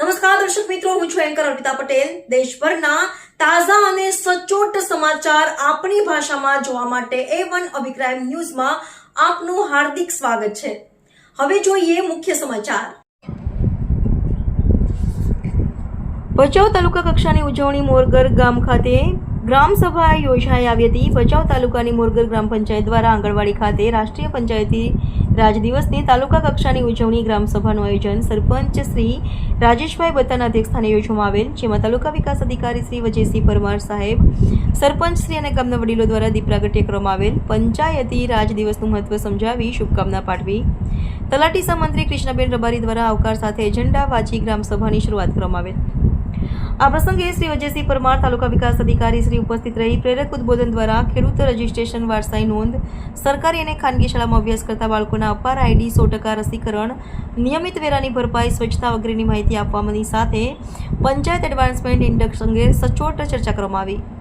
નમસ્કાર, દર્શક મિત્રો, હું છું એન્કર અર્પિતા પટેલ. દેશભરના તાજા અને સચોટ સમાચાર આપણી ભાષામાં જોવા માટે એ વન અભિપ્રાય ન્યૂઝમાં આપનું હાર્દિક સ્વાગત છે. હવે જોઈએ મુખ્ય સમાચાર. ભચાઉ તાલુકા કક્ષાની ઉજવણી મોરગર ગામ ખાતે ગ્રામ સભા યોજાઈ આવી હતી. ભચાઉ તાલુકાની મોરગર ગ્રામ પંચાયત દ્વારા આંગણવાડી ખાતે રાષ્ટ્રીય પંચાયતી રાજ દિવસની તાલુકા કક્ષાની ઉજવણી ગ્રામસભાનું આયોજન સરપંચ શ્રી રાજેશભાઈ બત્તાના અધ્યક્ષસ્થાને યોજવામાં આવેલ, જેમાં તાલુકા વિકાસ અધિકારી શ્રી વજયસિંહ પરમાર સાહેબ, સરપંચ શ્રી અને ગામના વડીલો દ્વારા દીપ પ્રાગટ્ય કરવામાં આવેલ. પંચાયતી રાજ દિવસનું મહત્વ સમજાવી શુભકામના પાઠવી. તલાટી મંત્રી કૃષ્ણબેન રબારી દ્વારા આવકાર સાથે એજન્ડા વાંચી ગ્રામસભાની શરૂઆત કરવામાં આવેલ. આ પ્રસંગે શ્રી અજયસિંહ પરમાર તાલુકા વિકાસ અધિકારી શ્રી ઉપસ્થિત રહી પ્રેરક ઉદબોધન દ્વારા ખેડૂત રજીસ્ટ્રેશન વારસાઈ નોંધ, સરકારી અને ખાનગી શાળામાં અભ્યાસ કરતા બાળકોના અપાર આઈડી, સો ટકા રસીકરણ, નિયમિત વેરાની ભરપાઈ, સ્વચ્છતા વગેરેની માહિતી આપવાની સાથે પંચાયત એડવાન્સમેન્ટ ઇન્ડેક્સ અંગે સચોટ ચર્ચા કરવામાં આવી.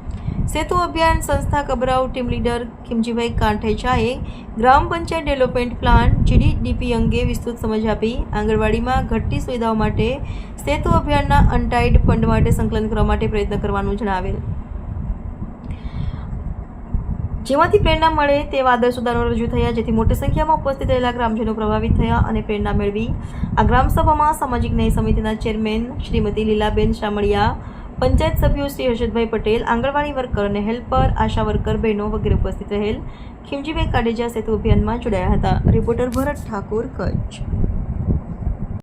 સેતુ અભિયાન સંસ્થા Kabrau team leader Khimjibhai કાંઠેચાએ gram panchayat development plan GPDP અંગે વિસ્તૃત સમજ આપી. આંગણવાડીમાં ઘટતી સુવિધાઓ માટે સેતુ અભિયાનના અનટાઈડ ફંડ માટે સંકલન કરવા માટે પ્રયત્ન કરવાનું જણાવેલ. જેમાંથી પ્રેરણા મળે તેવા આદર્શ ઉદાહરણો રજૂ થયા, જેથી મોટી સંખ્યામાં ઉપસ્થિત રહેલા ગ્રામજનો પ્રભાવિત થયા અને પ્રેરણા મેળવી. આ ગ્રામસભામાં સામાજિક ન્યાય સમિતિના ચેરમેન શ્રીમતી લીલાબેન શામળિયા પંચાયત સભ્યો શ્રી હર્ષદભાઈ પટેલ, આંગણવાડી વર્કર અને હેલ્પર આશા વર્કર બહેનો વગેરે ઉપસ્થિત રહેલ. ખીમજીભાઈ કાડેજા સેતુ અભિયાનમાં જોડાયા હતા. રિપોર્ટર ભરત ઠાકોર કચ્છ.